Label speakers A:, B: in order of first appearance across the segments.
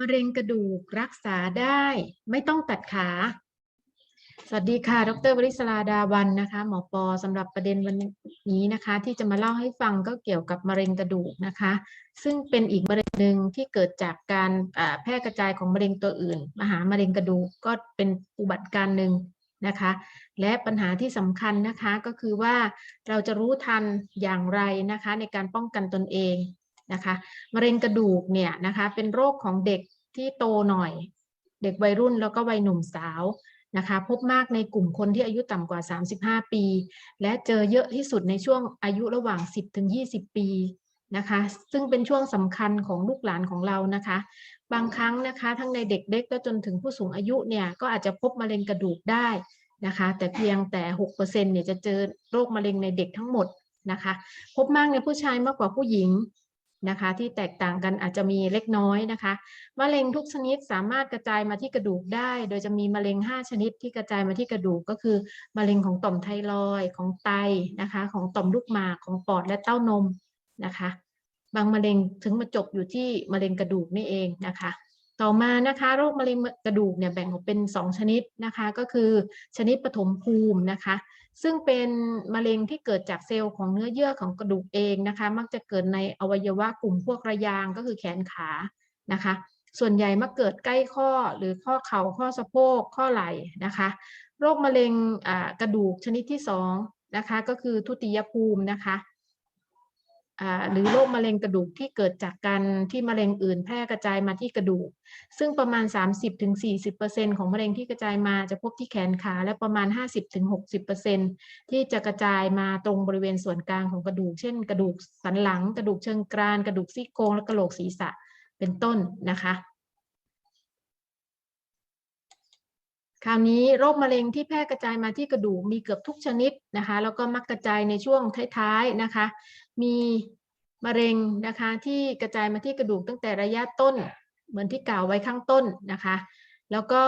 A: มะเร็งกระดูกรักษาได้ไม่ต้องตัดขา สวัสดีค่ะ ดรวริศราดาวันนะคะ หมอปอสำหรับประเด็นวันนี้นะคะ ที่จะมาเล่าให้ฟังก็เกี่ยวกับมะเร็งกระดูกนะคะ ซึ่งเป็นอีกมะเร็งหนึ่งที่เกิดจากการแพร่กระจายของมะเร็งตัวอื่นมาหามะเร็งกระดูกก็เป็นอุบัติการหนึ่งนะคะ และปัญหาที่สำคัญนะคะก็คือว่าเราจะรู้ทันอย่างไรนะคะ ในการป้องกันตนเอง นะคะมะเร็งกระดูกเนี่ยนะคะเป็นโรคของเด็กที่โตหน่อย เด็กวัยรุ่นแล้วก็วัยหนุ่มสาวนะคะพบมากในกลุ่มคนที่อายุต่ำกว่า 35 ปี และเจอเยอะที่สุดในช่วงอายุระหว่าง 10ถึง20 ปีนะคะซึ่งเป็นช่วงสำคัญของลูกหลานของเรานะคะ บางครั้งนะคะทั้งในเด็กเล็กก็จนถึงผู้สูงอายุเนี่ยก็อาจจะพบมะเร็งกระดูกได้นะคะแต่เพียงแต่ 6%เนี่ยจะเจอโรคมะเร็งในเด็กทั้งหมดนะคะ พบมากในผู้ชายมากกว่าผู้หญิง นะคะ ที่แตกต่างกันอาจจะมีเล็กน้อยนะคะมะเร็งทุกชนิดสามารถกระจายมาที่กระดูกได้ โดยจะมีมะเร็ง 5 ชนิดที่กระจายมาที่กระดูกก็คือมะเร็งของต่อมไทรอยด์ของไตนะคะ ของต่อมลูกหมากของปอดและเต้านมนะคะ บางมะเร็งถึงมาจบอยู่ที่มะเร็งกระดูกนี่เองนะคะ ต่อมานะคะโรคมะเร็งกระดูกเนี่ยแบ่งออกเป็น 2 ชนิดนะคะก็คือชนิดปฐมภูมินะคะซึ่งเป็นมะเร็งที่เกิดจากเซลล์ของเนื้อเยื่อของกระดูกเองนะคะมักจะเกิดในอวัยวะกลุ่มพวกระยางก็คือแขนขานะคะ ส่วนใหญ่มักเกิดใกล้ข้อหรือข้อเข่าข้อสะโพกข้อไหล่นะคะโรคมะเร็งกระดูกชนิดที่สองนะคะก็คือทุติยภูมินะคะ หรือโรคมะเร็งกระดูกที่เกิดจากการที่มะเร็งอื่นแพร่กระจายมาที่กระดูก ซึ่งประมาณ 30-40%ของมะเร็งที่กระจายมาจะพบที่แขนขา และประมาณ 50-60%ที่จะกระจายมาตรงบริเวณส่วนกลางของกระดูก เช่น กระดูกสันหลัง กระดูกเชิงกราน กระดูกซี่โครงและกระโหลกศีรษะเป็นต้นนะคะ คราวนี้โรคมะเร็งที่แพร่กระจายมาที่กระดูกมีเกือบทุกชนิดนะคะแล้วก็มักกระจายในช่วงท้ายๆนะคะ มีมะเร็งนะคะที่กระจายมาที่กระดูกตั้งแต่ระยะต้น เหมือนที่กล่าวไว้ข้างต้นนะคะ แล้วก็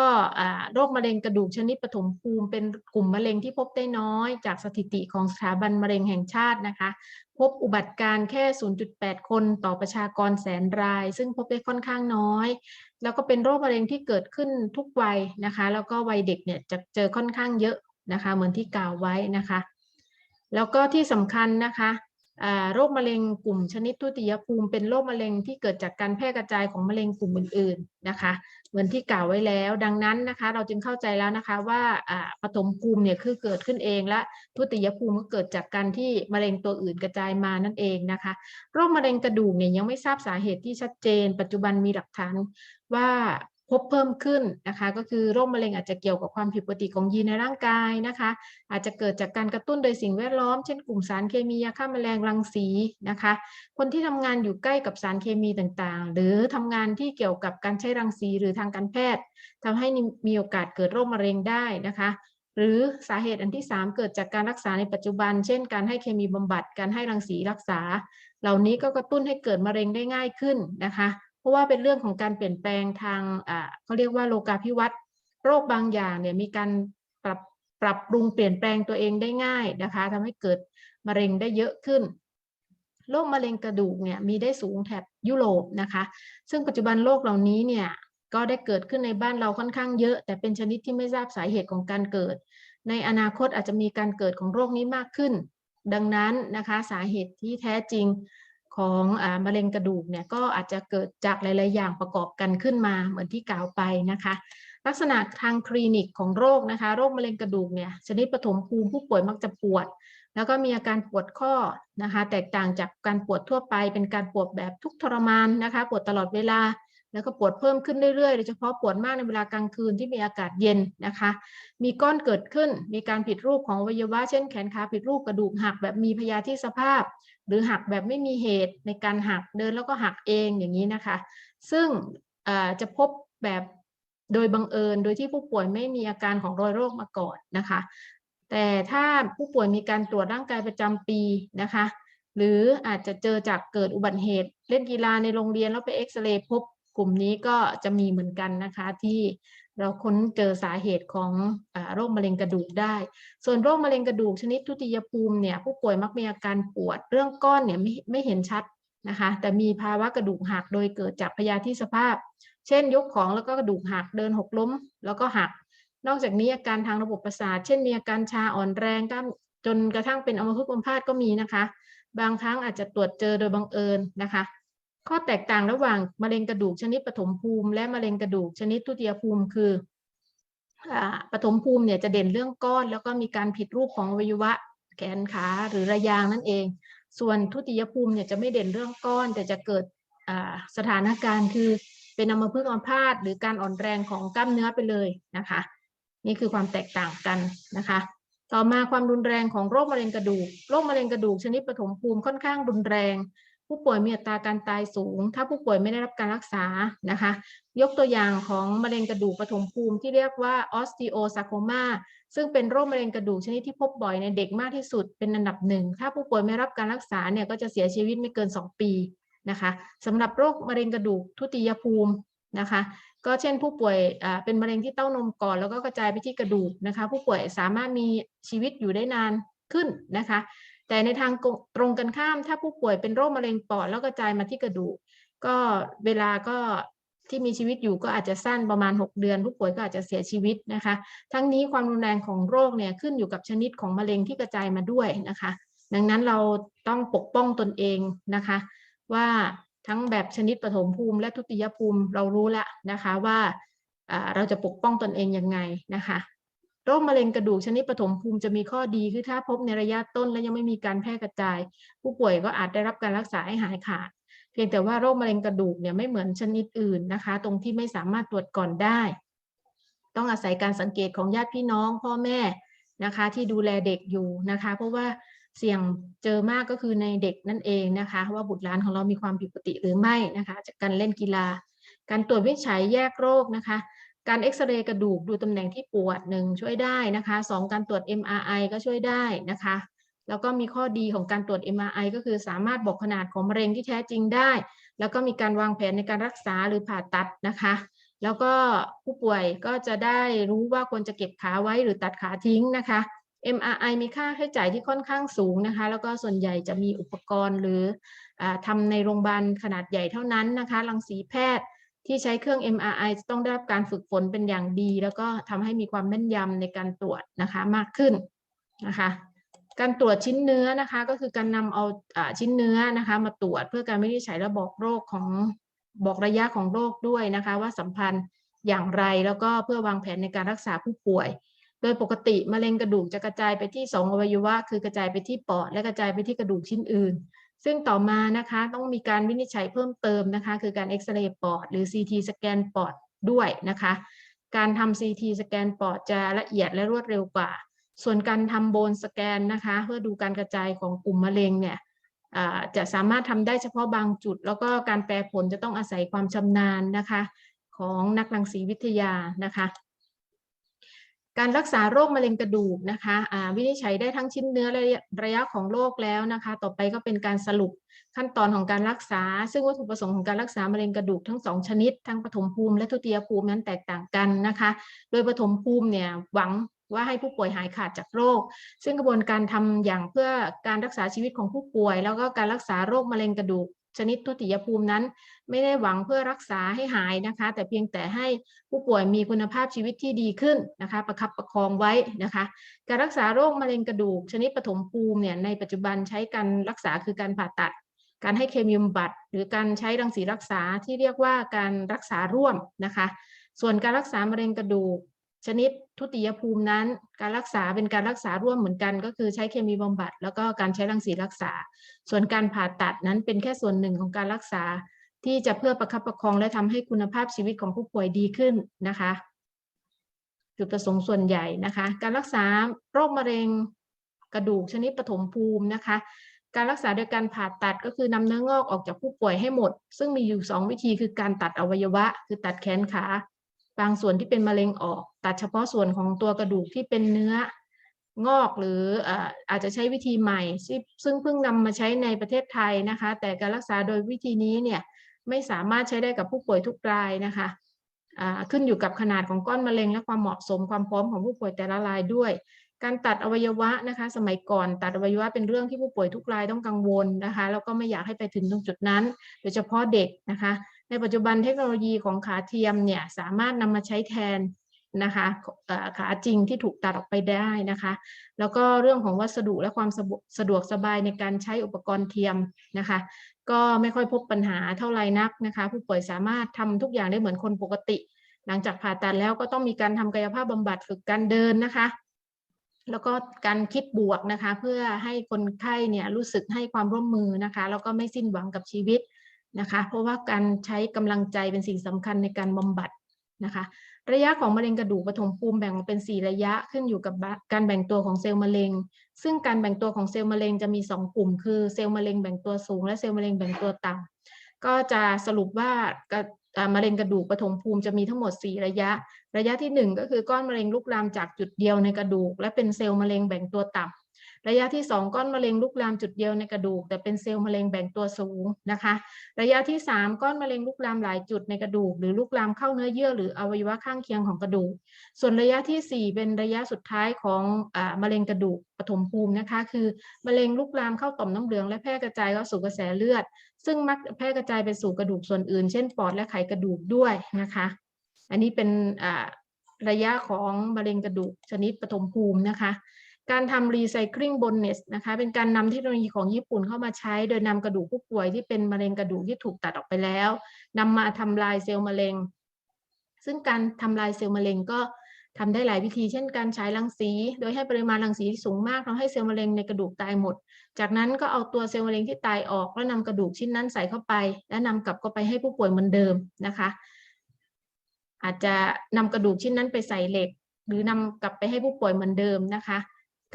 A: โรคมะเร็งกระดูกชนิดปฐมภูมิเป็นกลุ่มมะเร็งที่พบได้น้อย จากสถิติของสถาบันมะเร็งแห่งชาตินะคะ พบอุบัติการ์แค่ 0.8 คนต่อประชากรแสนราย ซึ่งพบได้ค่อนข้างน้อย แล้วก็เป็นโรคมะเร็งที่เกิดขึ้นทุกวัยนะคะ แล้วก็วัยเด็กเนี่ยจะเจอค่อนข้างเยอะนะคะ เหมือนที่กล่าวไว้นะคะ แล้วก็ที่สำคัญนะคะ โรคมะเร็งกลุ่มชนิดทุติยภูมิ เป็นโรคมะเร็งที่เกิดจากการแพร่กระจายของมะเร็งกลุ่มอื่นๆนะคะ เหมือนที่กล่าวไว้แล้ว ดังนั้นนะคะ เราจึงเข้าใจแล้วนะคะว่าปฐมภูมิเนี่ยคือเกิดขึ้นเองและทุติยภูมิก็เกิดจากการที่มะเร็งตัวอื่นกระจายมานั่นเองนะคะ โรคมะเร็งกระดูกเนี่ยยังไม่ทราบสาเหตุที่ชัดเจน ปัจจุบันมีหลักฐานว่า พบเพิ่มขึ้นนะคะ ก็คือโรคมะเร็งอาจจะเกี่ยวกับความผิดปกติของยีนในร่างกายนะคะ อาจจะเกิดจากการกระตุ้นโดยสิ่งแวดล้อม เช่นกลุ่มสารเคมียาฆ่าแมลงรังสีนะคะ คนที่ทำงานอยู่ใกล้กับสารเคมีต่างๆ หรือทำงานที่เกี่ยวกับการใช้รังสีหรือทางการแพทย์ทำให้มีโอกาสเกิดโรคมะเร็งได้นะคะหรือสาเหตุอันที่ 3 เกิดจากการรักษาในปัจจุบัน เช่น การให้เคมีบำบัด การให้รังสีรักษา เหล่านี้ก็กระตุ้นให้เกิดมะเร็งได้ง่ายขึ้นนะคะ ราะว่าเป็นเรื่องของการเปลี่ยนแปลงทางอ่าเขาเรียกว่าโลกาภิวัตน์โรคบางอย่างเนี่ยมีการปรับปรับปรุงเปลี่ยนแปลงตัวเองได้ง่ายนะคะทำให้เกิดมะเร็งได้เยอะขึ้นโรคมะเร็งกระดูกเนี่ยมีได้สูงแถบยุโรปนะคะ ซึ่งปัจจุบันโรคเหล่านี้เนี่ยก็ได้เกิดขึ้นในบ้านเราค่อนข้างเยอะ แต่เป็นชนิดที่ไม่ทราบสาเหตุของการเกิด ในอนาคตอาจจะมีการเกิดของโรคนี้มากขึ้น ดังนั้นนะคะสาเหตุที่แท้จริง ของอมะเร็งกระดูกเนี่ยก็อาจจะเกิดจากหลาย ๆ อย่างประกอบกันขึ้นมาเหมือนที่กล่าวไปนะคะ ลักษณะทางคลินิกของโรคนะคะ โรคมะเร็งกระดูกเนี่ยชนิดปฐมภูมิผู้ป่วยมักจะปวด แล้วก็มีอาการปวดข้อนะคะ แตกต่างจากการปวดทั่วไป เป็นการปวดแบบทุกข์ทรมานนะคะ ปวดตลอดเวลาแล้วก็ปวดเพิ่มขึ้นเรื่อยๆ โดยเฉพาะปวดมากในเวลากลางคืนที่มีอากาศเย็นนะคะ มีก้อนเกิดขึ้น มีการผิดรูปของอวัยวะ เช่นแขนขาผิดรูปกระดูกหักแบบมีพยาธิสภาพ หรือหักแบบไม่มีเหตุในการหักเดินแล้วก็หักเองอย่างนี้นะคะ ซึ่งจะพบแบบโดยบังเอิญโดยที่ผู้ป่วยไม่มีอาการของรอยโรคมาก่อนนะคะ แต่ถ้าผู้ป่วยมีการตรวจร่างกายประจำปีนะคะ หรืออาจจะเจอจากเกิดอุบัติเหตุเล่นกีฬาในโรงเรียนแล้วไปเอ็กซเรย์พบกลุ่มนี้ก็จะมีเหมือนกันนะคะที่ เราค้นเจอสาเหตุของอโรคมะเร็งกระดูกได้ ส่วนโรคมะเร็งกระดูกชนิดทุติยภูมิเนี่ยผู้ป่วยมักมีอาการปวด เรื่องก้อนเนี่ยไม่ไม่เห็นชัดนะคะแต่มีภาวะกระดูกหักโดยเกิดจากพยาธิสภาพ เช่นยกของแล้วก็กระดูกหักเดินหกล้ม แล้วก็หัก นอกจากนี้อาการทางระบบประสาท เช่นมีอาการชาอ่อนแรงกล้ามจนกระทั่งเป็นอัมพฤกษ์อัมพาตก็มีนะคะ บางครั้งอาจจะตรวจเจอโดยบังเอิญนะคะ ข้อแตกต่างระหว่างมะเร็งกระดูกชนิดปฐมภูมิ และมะเร็งกระดูกชนิดทุติยภูมิคืออปฐมภูมิเนี่ยจะเด่นเรื่องก้อน แล้วก็มีการผิดรูปของอวัยวะแขนขาหรือระยางนั่นเอง ส่วนทุติยภูมิเนี่ยจะไม่เด่นเรื่องก้อน แต่จะเกิดสถานการณ์คือเป็นอัมพฤกษ์อัมพาตหรือการอ่อนแรงของกล้ามเนื้อไปเลยนะคะ นี่คือความแตกต่างกันนะคะ ต่อมาความรุนแรงของโรคมะเร็งกระดูก โรคมะเร็งกระดูกชนิดปฐมภูมิค่อนข้างรุนแรง ผู้ป่วยมีอัตราการตายสูง ถ้าผู้ป่วยไม่ได้รับการรักษานะคะ ยกตัวอย่างของมะเร็งกระดูกปฐมภูมิที่เรียกว่า osteosarcoma ซึ่งเป็นโรคมะเร็งกระดูกชนิดที่พบบ่อยในเด็กมากที่สุดเป็นอันดับหนึ่ง ถ้าผู้ป่วยไม่รับการรักษาเนี่ยก็จะเสียชีวิตไม่เกิน 2 ปีนะคะสำหรับโรคมะเร็งกระดูกทุติยภูมินะคะ ก็เช่นผู้ป่วยเป็นมะเร็งที่เต้านมก่อน แล้วก็กระจายไปที่กระดูกนะคะ ผู้ป่วยสามารถมีชีวิตอยู่ได้นานขึ้นนะคะ แต่ในทางตรงกันข้ามถ้าผู้ป่วยเป็นโรคมะเร็งปอดแล้วกระจายมาที่กระดูกก็เวลาก็ที่มีชีวิตอยู่ก็อาจจะสั้นประมาณ 6 เดือน ผู้ป่วยก็อาจจะเสียชีวิตนะคะ ทั้งนี้ความรุนแรงของโรคเนี่ยขึ้นอยู่กับชนิดของมะเร็งที่กระจายมาด้วยนะคะ ดังนั้นเราต้องปกป้องตนเองนะคะ ว่าทั้งแบบชนิดปฐมภูมิและทุติยภูมิเรารู้แล้วนะคะว่าอ่าเราจะปกป้องตนเองยังไงนะคะ โรคมะเร็งกระดูกชนิดปฐมภูมิจะมีข้อดีคือถ้าพบในระยะต้นและยังไม่มีการแพร่กระจาย ผู้ป่วยก็อาจได้รับการรักษาให้หายขาด เพียงแต่ว่าโรคมะเร็งกระดูกเนี่ยไม่เหมือนชนิดอื่นนะคะ ตรงที่ไม่สามารถตรวจก่อนได้ ต้องอาศัยการสังเกตของญาติพี่น้องพ่อแม่นะคะ ที่ดูแลเด็กอยู่นะคะ เพราะว่าเสี่ยงเจอมากก็คือในเด็กนั่นเองนะคะ ว่าบุตรหลานของเรามีความผิดปกติหรือไม่นะคะ จากการเล่นกีฬา การตรวจวิจัยแยกโรคนะคะ การเอ็กซเรย์กระดูกดูตำแหน่งที่ปวดหนึ่งช่วยได้นะคะสองการตรวจ MRI ก็ช่วยได้นะคะ แล้วก็มีข้อดีของการตรวจ MRI ก็คือสามารถบอกขนาดของมะเร็งที่แท้จริงได้ แล้วก็มีการวางแผนในการรักษาหรือผ่าตัดนะคะ แล้วก็ผู้ป่วยก็จะได้รู้ว่าควรจะเก็บขาไว้หรือตัดขาทิ้งนะคะ MRI มีค่าใช้จ่ายที่ค่อนข้างสูงนะคะ แล้วก็ส่วนใหญ่จะมีอุปกรณ์หรืออทำในโรงพยาบาลขนาดใหญ่เท่านั้นนะคะรังสีแพทย์ ที่ใช้เครื่อง MRI จะต้องได้รับการฝึกฝนเป็นอย่างดี แล้วก็ทำให้มีความแม่นยำในการตรวจนะคะมากขึ้นนะคะการตรวจชิ้นเนื้อนะคะก็คือการนำเอาอชิ้นเนื้อนะคะมาตรวจเพื่อการวินิจฉัยและบอกโรคของบอกระยะของโรคด้วยนะคะ ว่าสัมพันธ์อย่างไรแล้วก็เพื่อวางแผนในการรักษาผู้ป่วย โดยปกติมะเร็งกระดูกจะกระจายไปที่สองอวัยวะ คือกระจายไปที่ปอดและกระจายไปที่กระดูกชิ้นอื่น ซึ่งต่อมานะคะต้องมีการวินิจฉัยเพิ่มเติมนะคะ คือการเอ็กซเรย์ปอดหรือ CT สแกนปอดด้วยนะคะ การทำ CT สแกนปอดจะละเอียดและรวดเร็วกว่า ส่วนการทำโบนสแกนนะคะ เพื่อดูการกระจายของกลุ่มมะเร็งเนี่ยจะสามารถทำได้เฉพาะบางจุด แล้วก็การแปลผลจะต้องอาศัยความชำนาญนะคะ ของนักรังสีวิทยานะคะ การรักษาโรคมะเร็งกระดูกนะคะวินิจฉัยได้ทั้งชิ้นเนื้อและระยะระยะของโรคแล้วนะคะ ต่อไปก็เป็นการสรุปขั้นตอนของการรักษา ซึ่งวัตถุประสงค์ของการรักษามะเร็งกระดูกทั้งสองชนิด ทั้งปฐมภูมิและทุติยภูมินั้นแตกต่างกันนะคะ โดยปฐมภูมิเนี่ยหวังว่าให้ผู้ป่วยหายขาดจากโรค ซึ่งกระบวนการทำอย่างเพื่อการรักษาชีวิตของผู้ป่วย แล้วก็การรักษาโรคมะเร็งกระดูก ชนิดทุติยภูมินั้น ไม่ได้หวังเพื่อรักษาให้หายนะคะ แต่เพียงแต่ให้ผู้ป่วยมีคุณภาพชีวิตที่ดีขึ้นนะคะ ประคับประคองไว้นะคะ การรักษาโรคมะเร็งกระดูก ชนิดปฐมภูมิเนี่ยในปัจจุบันใช้การรักษาคือการผ่าตัด การให้เคมีบำบัด หรือการใช้รังสีรักษาที่เรียกว่าการรักษาร่วมนะคะ ส่วนการรักษามะเร็งกระดูก ชนิดทุติยภูมินั้น การรักษาเป็นการรักษาร่วมเหมือนกัน ก็คือใช้เคมีบำบัด แล้วก็การใช้รังสีรักษา ส่วนการผ่าตัดนั้นเป็นแค่ส่วนหนึ่งของการรักษาที่จะเพื่อประคับประคองและทำให้คุณภาพชีวิตของผู้ป่วยดีขึ้นนะคะ จุดประสงค์ส่วนใหญ่นะคะ การรักษาโรคมะเร็งกระดูกชนิดปฐมภูมินะคะ การรักษาโดยการผ่าตัดก็คือนำเนื้องอกออกจากผู้ป่วยให้หมด ซึ่งมีอยู่ 2 วิธีคือการตัดอวัยวะ คือตัดแขนขา บางส่วนที่เป็นมะเร็งออก ตัดเฉพาะส่วนของตัวกระดูกที่เป็นเนื้องอกหรืออาจจะใช้วิธีใหม่ ซึ่งเพิ่งนำมาใช้ในประเทศไทยนะคะ แต่การรักษาโดยวิธีนี้เนี่ยไม่สามารถใช้ได้กับผู้ป่วยทุกรายนะคะขึ้นอยู่กับขนาดของก้อนมะเร็งและความเหมาะสมความพร้อมของผู้ป่วยแต่ละรายด้วย การตัดอวัยวะนะคะ สมัยก่อนตัดอวัยวะเป็นเรื่องที่ผู้ป่วยทุกรายต้องกังวลนะคะแล้วก็ไม่อยากให้ไปถึงตรงจุดนั้น โดยเฉพาะเด็กนะคะ ในปัจจุบันเทคโนโลยีของขาเทียมเนี่ยสามารถนำมาใช้แทนนะคะขาจริงที่ถูกตัดออกไปได้นะคะ แล้วก็เรื่องของวัสดุและความสะดวกสบายในการใช้อุปกรณ์เทียมนะคะ ก็ไม่ค่อยพบปัญหาเท่าไหร่นักนะคะ ผู้ป่วยสามารถทำทุกอย่างได้เหมือนคนปกติ หลังจากผ่าตัดแล้วก็ต้องมีการทำกายภาพบำบัดฝึกการเดินนะคะ แล้วก็การคิดบวกนะคะ เพื่อให้คนไข้เนี่ยรู้สึกให้ความร่วมมือนะคะ แล้วก็ไม่สิ้นหวังกับชีวิต นะคะ เพราะว่าการใช้กำลังใจเป็นสิ่งสำคัญในการบำบัดนะคะ ระยะของมะเร็งกระดูกปฐมภูมิแบ่งออกเป็น 4 ระยะขึ้นอยู่กับการแบ่งตัวของเซลล์มะเร็ง ซึ่งการแบ่งตัวของเซลล์มะเร็งจะมี 2 กลุ่ม คือเซลล์มะเร็งแบ่งตัวสูง และเซลล์มะเร็งแบ่งตัวต่ำก็จะสรุปว่ากระอ่ามะเร็งกระดูกปฐมภูมิจะมีทั้งหมด 4 ระยะ ระยะที่ 1 ก็คือก้อนมะเร็งลุกลามจากจุดเดียวในกระดูก และเป็นเซลล์มะเร็งแบ่งตัวต่ำ ระยะที่ 2 ก้อนมะเร็งลุกลามจุดเดียวในกระดูก แต่เป็นเซลล์มะเร็งแบ่งตัวสูงนะคะ ระยะที่ 3 ก้อนมะเร็งลุกลามหลายจุดในกระดูก หรือลุกลามเข้าเนื้อเยื่อหรืออวัยวะข้างเคียงของกระดูก ส่วนระยะทีสี่4 เป็นระยะสุดท้ายของอมะเร็งกระดูกปฐมภูมินะคะ คือมะเร็งลุกลามเข้าต่อมน้ำเหลือง และแพร่กระจายเข้าสู่กระแสเลือด ซึ่งมักแพร่กระจายไปสู่กระดูกส่วนอื่น เช่นปอดและไขกระดูกด้วยนะคะ อันนี้เป็นระยะของมะเร็งกระดูกชนิดปฐมภูมินะคะ การทำรีไซเคิลบนเนสนะคะเป็นการนำเทคโนโลยีของญี่ปุ่นเข้ามาใช้ โดยนำกระดูกผู้ป่วยที่เป็นมะเร็งกระดูกที่ถูกตัดออกไปแล้วนำมาทำลายเซลล์มะเร็ง ซึ่งการทำลายเซลล์มะเร็งก็ทำได้หลายวิธี เช่นการฉายรังสี โดยให้ปริมาณรังสีที่สูงมากทำให้เซลล์มะเร็งในกระดูกตายหมด จากนั้นก็เอาตัวเซลล์มะเร็งที่ตายออก แล้วนำกระดูกชิ้นนั้นใส่เข้าไป และนำกลับเข้าไปให้ผู้ป่วยเหมือนเดิมนะคะ อาจจะนำกระดูกชิ้นนั้นไปใส่เหล็ก หรือนำกลับไปให้ผู้ป่วยเหมือนเดิมนะคะ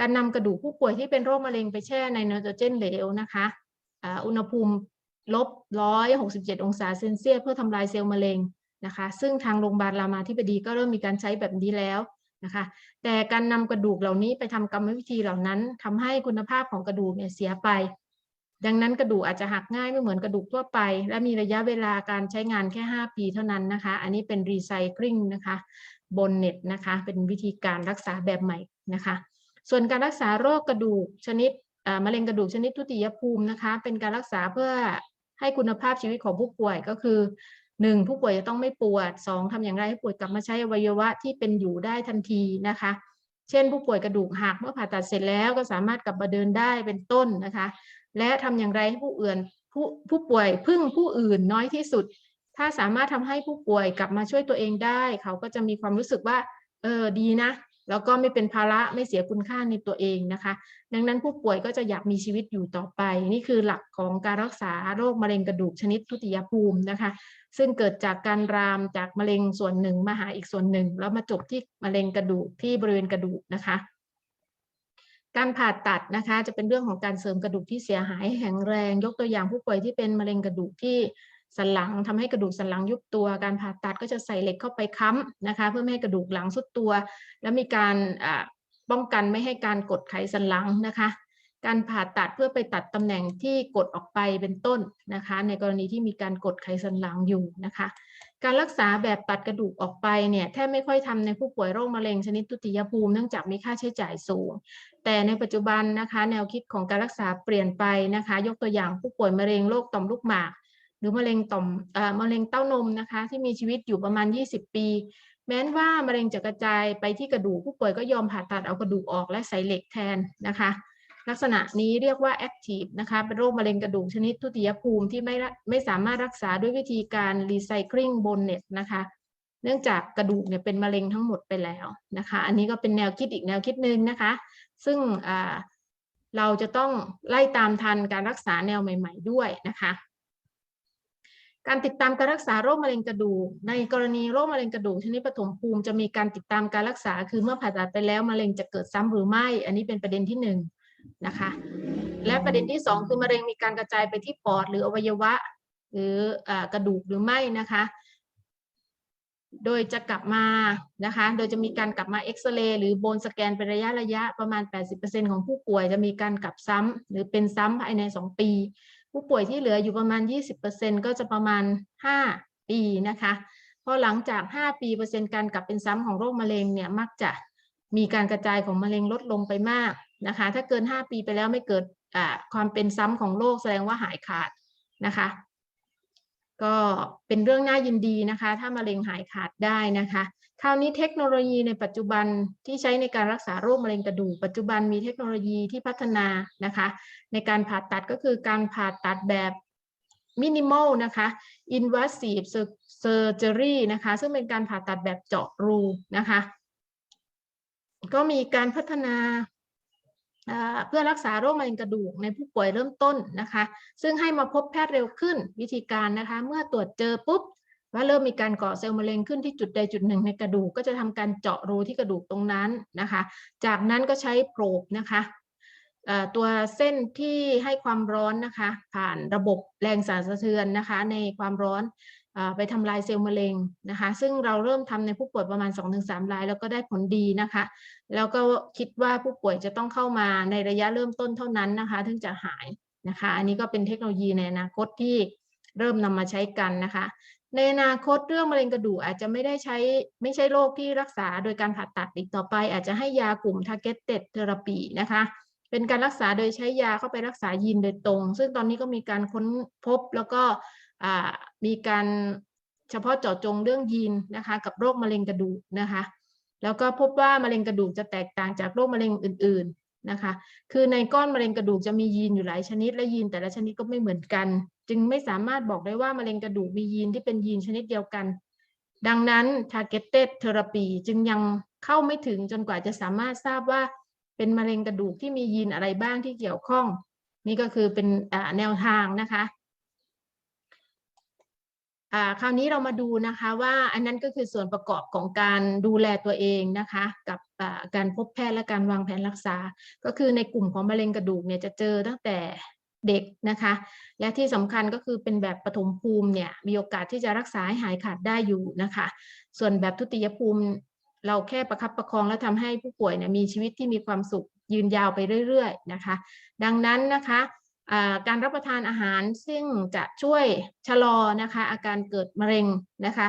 A: การนำกระดูกผู้ป่วยที่เป็นโรคมะเร็งไปแช่ในไนโตรเจนเหลวนะคะอ่าอุณหภูมิลบ167องศาเซนเซียสเพื่อทำลายเซลล์มะเร็งนะคะ ซึ่งทางโรงพยาบาลรามาธิบดีก็เริ่มมีการใช้แบบนี้แล้วนะคะ แต่การนำกระดูกเหล่านี้ไปทำกรรมวิธีเหล่านั้นทำให้คุณภาพของกระดูกเนี่ยเสียไป ดังนั้นกระดูกอาจจะหักง่ายไม่เหมือนกระดูกทั่วไป และมีระยะเวลาการใช้งานแค่ 5 ปีเท่านั้นนะคะ อันนี้เป็นรีไซเคิลนะคะบนเน็ตนะคะ เป็นวิธีการรักษาแบบใหม่นะคะ ส่วนการรักษาโรคกระดูกชนิดมะเร็งกระดูกชนิดทุติยภูมินะคะเป็นการรักษาเพื่อให้คุณภาพชีวิตของผู้ป่วยก็คือ 1. ผู้ป่วยจะต้องไม่ปวด 2. ทำอย่างไรให้ป่วยกลับมาใช้อวัยวะที่เป็นอยู่ได้ทันทีนะคะ เช่น ผู้ป่วยกระดูกหักเมื่อผ่าตัดเสร็จแล้วก็สามารถกลับมาเดินได้เป็นต้นนะคะ และทำอย่างไรให้ผู้อื่นผู้ผู้ป่วยพึ่งผู้อื่นน้อยที่สุด ถ้าสามารถทำให้ผู้ป่วยกลับมาช่วยตัวเองได้ เขาก็จะมีความรู้สึกว่าเออดีนะ แล้วก็ไม่เป็นภาระไม่เสียคุณค่าในตัวเองนะคะ ดังนั้นผู้ป่วยก็จะอยากมีชีวิตอยู่ต่อไป นี่คือหลักของการรักษาโรคมะเร็งกระดูกชนิดทุติยภูมินะคะ ซึ่งเกิดจากการรามจากมะเร็งส่วนหนึ่งมาหาอีกส่วนหนึ่ง แล้วมาจบที่มะเร็งกระดูกที่บริเวณกระดูกนะคะการผ่าตัดนะคะจะเป็นเรื่องของการเสริมกระดูกที่เสียหายแข็งแรง ยกตัวอย่างผู้ป่วยที่เป็นมะเร็งกระดูกที่ สันหลังทำให้กระดูกสันหลังยุบตัว การผ่าตัดก็จะใส่เหล็กเข้าไปค้ำนะคะ เพื่อไม่ให้กระดูกหลังสุดตัว แล้วมีการป้องกันไม่ให้การกดไขสันหลังนะคะ การผ่าตัดเพื่อไปตัดตำแหน่งที่กดออกไปเป็นต้นนะคะ ในกรณีที่มีการกดไขสันหลังอยู่นะคะ การรักษาแบบตัดกระดูกออกไปเนี่ยแทบไม่ค่อยทำในผู้ป่วยโรคมะเร็งชนิดทุติยภูมิเนื่องจากมีค่าใช้จ่ายสูง แต่ในปัจจุบันนะคะ แนวคิดของการรักษาเปลี่ยนไปนะคะ ยกตัวอย่างผู้ป่วยมะเร็งโรคต่อมลูกหมาก หรือมะเร็งต่อมเอ่อมะเร็งเต้านมนะคะ ที่มีชีวิตอยู่ประมาณ 20 ปี แม้นว่ามะเร็งจะกระจายไปที่กระดูกผู้ป่วยก็ยอมผ่าตัดเอากระดูกออกและใส่เหล็กแทนนะคะ ลักษณะนี้เรียกว่า active นะคะเป็นโรคมะเร็งกระดูกชนิดทุติยภูมิที่ไม่ไม่สามารถรักษาด้วยวิธีการ recycling bone net นะคะเนื่องจากกระดูกเนี่ยเป็นมะเร็งทั้งหมดไปแล้วนะคะ อันนี้ก็เป็นแนวคิดอีกแนวคิดหนึ่งนะคะ ซึ่งเราจะต้องไล่ตามทันการรักษาแนวใหม่ ๆ ด้วยนะคะ การติดตามการรักษาโรคมะเร็งกระดูก ในกรณีโรคมะเร็งกระดูกชนิดปฐมภูมิจะมีการติดตามการรักษา คือเมื่อผ่าตัดไปแล้วมะเร็งจะเกิดซ้ำหรือไม่ อันนี้เป็นประเด็นที่หนึ่งนะคะ และประเด็นที่สองคือมะเร็งมีการกระจายไปที่ปอดหรืออวัยวะ หรืออกระดูกหรือไม่นะคะ โดยจะกลับมานะคะ โดยจะมีการกลับมาเอ็กซเรย์หรือโบนสแกนเป็นระยะระยะประมาณ 80%ของผู้ป่วยจะมีการกลับซ้ำหรือเป็นซ้ำภายใน 2 ปี ผู้ป่วยที่เหลืออยู่ประมาณ 20%ก็จะประมาณ 5 ปีนะคะพอหลังจาก 5 ปีเปอร์เซ็นต์การกลับเป็นซ้ำของโรคมะเร็งเนี่ยมักจะมีการกระจายของมะเร็งลดลงไปมากนะคะ ถ้าเกิน 5 ปีไปแล้วไม่เกิดความเป็นซ้ำของโรคแสดงว่าหายขาดนะคะ ก็เป็นเรื่องน่ายินดีนะคะ ถ้ามะเร็งหายขาดได้นะคะ คราวนี้เทคโนโลยีในปัจจุบันที่ใช้ในการรักษาโรคมะเร็งกระดูกปัจจุบันมีเทคโนโลยีที่พัฒนานะคะ ในการผ่าตัดก็คือการผ่าตัดแบบมินิมอลนะคะ invasive surgery นะคะ ซึ่งเป็นการผ่าตัดแบบเจาะรูนะคะ ก็มีการพัฒนาอ่าเพื่อรักษาโรคมะเร็งกระดูกในผู้ป่วยเริ่มต้นนะคะ ซึ่งให้มาพบแพทย์เร็วขึ้นวิธีการนะคะ เมื่อตรวจเจอปุ๊บ ว่าเริ่มมีการก่อเซลล์มะเร็งขึ้นที่จุดใดจุดหนึ่งในกระดูกก็จะทำการเจาะรูที่กระดูกตรงนั้นนะคะ จากนั้นก็ใช้โพรบนะคะตัวเส้นที่ให้ความร้อนนะคะ ผ่านระบบแรงสั่นสะเทือนนะคะ ในความร้อนไปทำลายเซลล์มะเร็งนะคะ ซึ่งเราเริ่มทำในผู้ป่วยประมาณ 2-3ราย แล้วก็ได้ผลดีนะคะ แล้วก็คิดว่าผู้ป่วยจะต้องเข้ามาในระยะเริ่มต้นเท่านั้นนะคะ ถึงจะหายนะคะ อันนี้ก็เป็นเทคโนโลยีในอนาคตที่เริ่มนำมาใช้กันนะคะ ในอนาคตเรื่องมะเร็งกระดูกอาจจะไม่ได้ใช้ไม่ใช่โรคที่รักษาโดยการผ่าตัดอีกต่อไป อาจจะให้ยากลุ่ม targeted therapy นะคะ เป็นการรักษาโดยใช้ยาเข้าไปรักษายีนโดยตรง ซึ่งตอนนี้ก็มีการค้นพบแล้วก็มีการเฉพาะเจาะจงเรื่องยีนนะคะกับโรคมะเร็งกระดูกนะคะ แล้วก็พบว่ามะเร็งกระดูกจะแตกต่างจากโรคมะเร็งอื่นๆ นะคะ คือในก้อนมะเร็งกระดูกจะมียีนอยู่หลายชนิด และยีนแต่ละชนิดก็ไม่เหมือนกัน จึงไม่สามารถบอกได้ว่ามะเร็งกระดูกมียีนที่เป็นยีนชนิดเดียวกัน ดังนั้น targeted therapy จึงยังเข้าไม่ถึงจนกว่าจะสามารถทราบว่าเป็นมะเร็งกระดูกที่มียีนอะไรบ้างที่เกี่ยวข้อง นี่ก็คือเป็นแนวทางนะคะ คราวนี้เรามาดูนะคะว่าอันนั้นก็คือส่วนประกอบของการดูแลตัวเองนะคะ กับการพบแพทย์และการวางแผนรักษา ก็คือในกลุ่มของมะเร็งกระดูกเนี่ยจะเจอตั้งแต่เด็กนะคะ และที่สำคัญก็คือเป็นแบบปฐมภูมิเนี่ยมีโอกาสที่จะรักษาให้หายขาดได้อยู่นะคะ ส่วนแบบทุติยภูมิเราแค่ประคับประคองและทำให้ผู้ป่วยเนี่ยมีชีวิตที่มีความสุขยืนยาวไปเรื่อย ๆ นะคะ ดังนั้นนะคะ การรับประทานอาหารซึ่งจะช่วยชะลอนะคะอาการเกิดมะเร็งนะคะ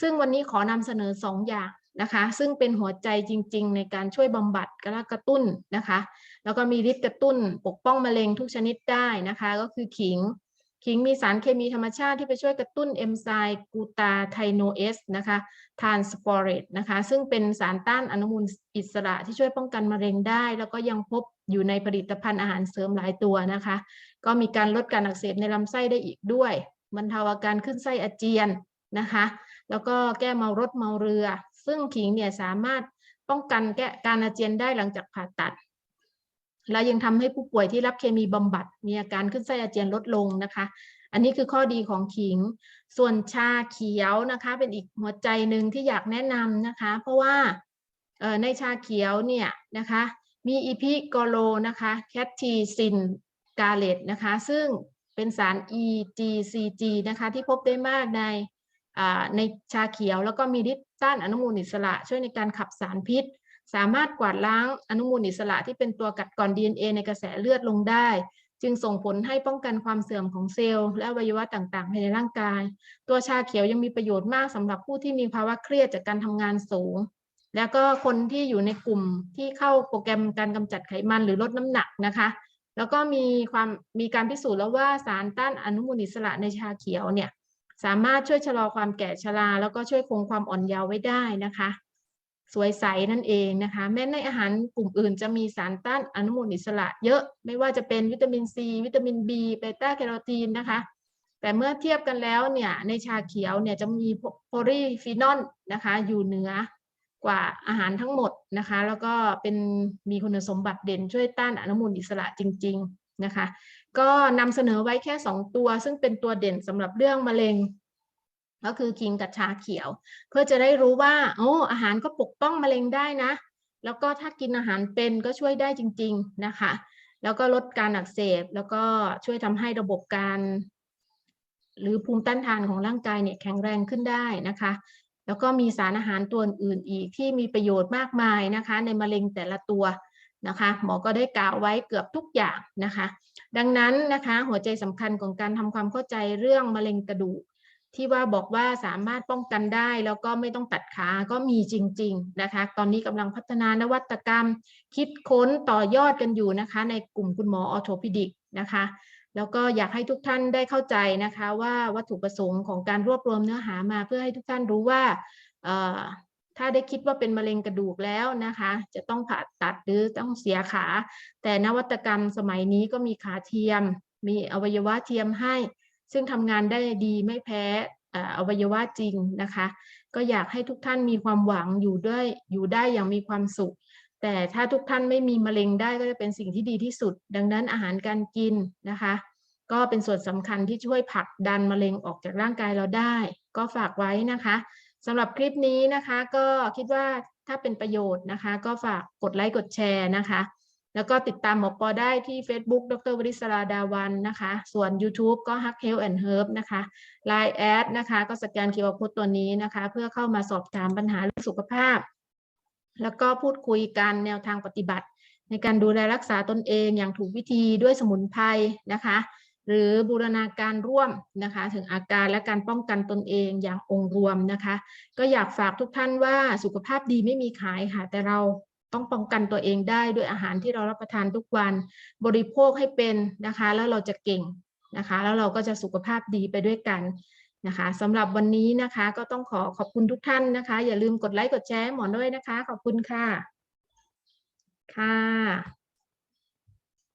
A: ซึ่งวันนี้ขอนำเสนอ 2 อย่างนะคะ ซึ่งเป็นหัวใจจริง ๆ ในการช่วยบำบัดกระกระตุ้นนะคะ แล้วก็มีฤทธิ์กระตุ้นปกป้องมะเร็งทุกชนิดได้นะคะ ก็คือขิงขิงมีสารเคมีธรรมชาติที่ไปช่วยกระตุ้นเอนไซม์กูตาไทโนเอสนะคะทานสปอเรตนะคะ ซึ่งเป็นสารต้านอนุมูลอิสระที่ช่วยป้องกันมะเร็งได้ แล้วก็ยังพบ อยู่ในผลิตภัณฑ์อาหารเสริมหลายตัวนะคะ ก็มีการลดการอักเสบในลำไส้ได้อีกด้วยบรรเทาอาการขึ้นไส้อาเจียนนะคะ แล้วก็แก้เมารถเมาเรือ ซึ่งขิงเนี่ยสามารถป้องกันแก้การอาเจียนได้หลังจากผ่าตัด และยังทำให้ผู้ป่วยที่รับเคมีบำบัด มีอาการขึ้นไส้อาเจียนลดลงนะคะ อันนี้คือข้อดีของขิง ส่วนชาเขียวนะคะเป็นอีกหัวใจหนึ่งที่อยากแนะนำนะคะ เพราะว่าในชาเขียวเนี่ยนะคะ มีอีพิโกโลนะคะแคททีซินกาเลตนะคะ ซึ่งเป็นสาร EGCG นะคะ ที่พบได้มากในในชาเขียว แล้วก็มีฤทธิ์ต้านอนุมูลอิสระ ช่วยในการขับสารพิษ สามารถกวาดล้างอนุมูลอิสระที่เป็นตัวกัดกร่อน DNA ในกระแสเลือดลงได้ จึงส่งผลให้ป้องกันความเสื่อมของเซลล์ และอวัยวะต่างๆภายในร่างกาย ตัวชาเขียวยังมีประโยชน์มากสำหรับผู้ที่มีภาวะเครียดจากการทำงานสูง แล้วก็คนที่อยู่ในกลุ่มที่เข้าโปรแกรมการกำจัดไขมันหรือลดน้ำหนักนะคะ แล้วก็มีความมีการพิสูจน์แล้วว่าสารต้านอนุมูลอิสระในชาเขียวเนี่ยสามารถช่วยชะลอความแก่ชราแล้วก็ช่วยคงความอ่อนเยาว์ไว้ได้นะคะ สวยใสนั่นเองนะคะ แม้ในอาหารกลุ่มอื่นจะมีสารต้านอนุมูลอิสระ เยอะไม่ว่าจะเป็นวิตามินซีวิตามินบีเบต้าแคโรทีนนะคะ แต่เมื่อเทียบกันแล้วเนี่ยในชาเขียวเนี่ยจะมีโพลีฟีนอลนะคะ อยู่เหนือ กว่าอาหารทั้งหมดนะคะ แล้วก็เป็นมีคุณสมบัติเด่นช่วยต้านอนุมูลอิสระจริง ๆนะคะ ก็นำเสนอไว้แค่ 2 ตัว ซึ่งเป็นตัวเด่นสำหรับเรื่องมะเร็ง ก็คือคิงกับชาเขียว เพื่อจะได้รู้ว่าโอ้อาหารก็ปกป้องมะเร็งได้นะ แล้วก็ถ้ากินอาหารเป็นก็ช่วยได้จริง ๆนะคะ แล้วก็ลดการอักเสบ แล้วก็ช่วยทำให้ระบบการหรือภูมิต้านทานของร่างกายเนี่ยแข็งแรงขึ้นได้นะคะ แล้วก็มีสารอาหารตัวอื่นอีกที่มีประโยชน์มากมายนะคะ ในมะเร็งแต่ละตัวนะคะ หมอก็ได้กล่าวไว้เกือบทุกอย่างนะคะ ดังนั้นนะคะหัวใจสำคัญของการทำความเข้าใจเรื่องมะเร็งกระดูกที่ว่าบอกว่าสามารถป้องกันได้แล้วก็ไม่ต้องตัดขาก็มีจริง ๆนะคะ ตอนนี้กำลังพัฒนานวัตกรรม คิดค้นต่อยอดกันอยู่นะคะ ในกลุ่มคุณหมอออโทปิดิกนะคะ แล้วก็อยากให้ทุกท่านได้เข้าใจนะคะว่าวัตถุประสงค์ของการรวบรวมเนื้อหามา เพื่อให้ทุกท่านรู้ว่าถ้าได้คิดว่าเป็นมะเร็งกระดูกแล้วนะคะ จะต้องผ่าตัดหรือต้องเสียขา แต่นวัตกรรมสมัยนี้ก็มีขาเทียม มีอวัยวะเทียมให้ ซึ่งทำงานได้ดีไม่แพ้ออวัยวะจริงนะคะ ก็อยากให้ทุกท่านมีความหวังอยู่ด้วยอยู่ได้อย่างมีความสุข แต่ถ้าทุกท่านไม่มีมะเร็งได้ก็จะเป็นสิ่งที่ดีที่สุด ดังนั้นอาหารการกินนะคะ ก็เป็นส่วนสำคัญที่ช่วยผลักดันมะเร็งออกจากร่างกายเราได้ ก็ฝากไว้นะคะสำหรับคลิปนี้นะคะ ก็คิดว่าถ้าเป็นประโยชน์นะคะ ก็ฝากกดไลค์กดแชร์นะคะ แล้วก็ติดตามหมอปอได้ที่ Facebook ดรวริศราดาวันนะคะ ส่วน YouTube ก็ Hack Health and Herb นะคะ Line แอดนะคะ ก็สแกน QR Code ตัวนี้นะคะ เพื่อเข้ามาสอบถามปัญหาเรื่องสุขภาพ แล้วก็พูดคุยกันแนวทางปฏิบัติ ในการดูแลรักษาตนเองอย่างถูกวิธีด้วยสมุนไพรนะคะ หรือบูรณาการร่วมนะคะ ถึงอาการและการป้องกันตนเองอย่างองค์รวมนะคะ ก็อยากฝากทุกท่านว่าสุขภาพดีไม่มีขายค่ะแต่เราต้องป้องกันตัวเองได้ด้วยอาหารที่เรารับประทานทุกวันบริโภคให้เป็นนะคะ แล้วเราจะเก่งนะคะ แล้วเราก็จะสุขภาพดีไปด้วยกัน นะคะสำหรับวันนี้นะคะก็ต้องขอขอบคุณทุกท่านนะคะ อย่าลืมกดไลค์กดแชร์ให้หมอด้วยนะคะ ขอบคุณค่ะ ค่ะ